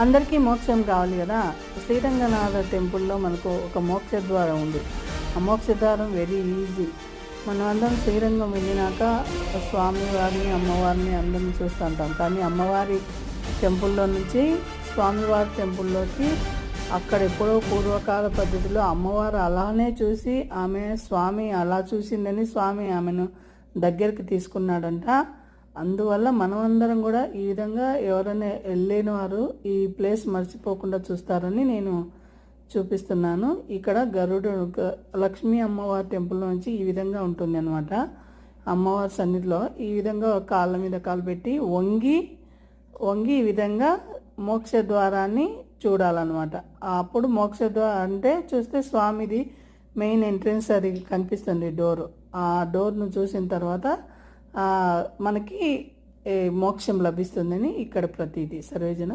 అందరికీ మోక్షం కావాలి కదా? శ్రీరంగనాథ టెంపుల్లో మనకు ఒక మోక్ష ద్వారం ఉంది. ఆ మోక్ష ద్వారం వెరీ ఈజీ. మనం అందరం శ్రీరంగం వెళ్ళినాక స్వామివారిని అమ్మవారిని అందరిని చూస్తుంటాం కానీ అమ్మవారి టెంపుల్లో నుంచి స్వామివారి టెంపుల్లోకి అక్కడ ఎప్పుడో పూర్వకాల పద్ధతిలో అమ్మవారు అలానే చూసి ఆమె స్వామి అలా చూసిందని స్వామి ఆమెను దగ్గరికి తీసుకున్నాడంట. అందువల్ల మనమందరం కూడా ఈ విధంగా ఎవరైనా వెళ్ళలేని వారు ఈ ప్లేస్ మర్చిపోకుండా చూస్తారని నేను చూపిస్తున్నాను. ఇక్కడ గరుడు లక్ష్మీ అమ్మవారి టెంపుల్ నుంచి ఈ విధంగా ఉంటుంది అనమాట అమ్మవారి సన్నిధిలో ఈ విధంగా కాళ్ళ మీద కాలు పెట్టి వంగి వంగి ఈ విధంగా మోక్ష ద్వారాన్ని చూడాలన్నమాట. అప్పుడు మోక్ష ద్వారం అంటే చూస్తే స్వామిది మెయిన్ ఎంట్రన్స్ అది కనిపిస్తుంది డోర్. ఆ డోర్ను చూసిన తర్వాత మనకి మోక్షం లభిస్తుందని ఇక్కడ ప్రతీది సర్వేజన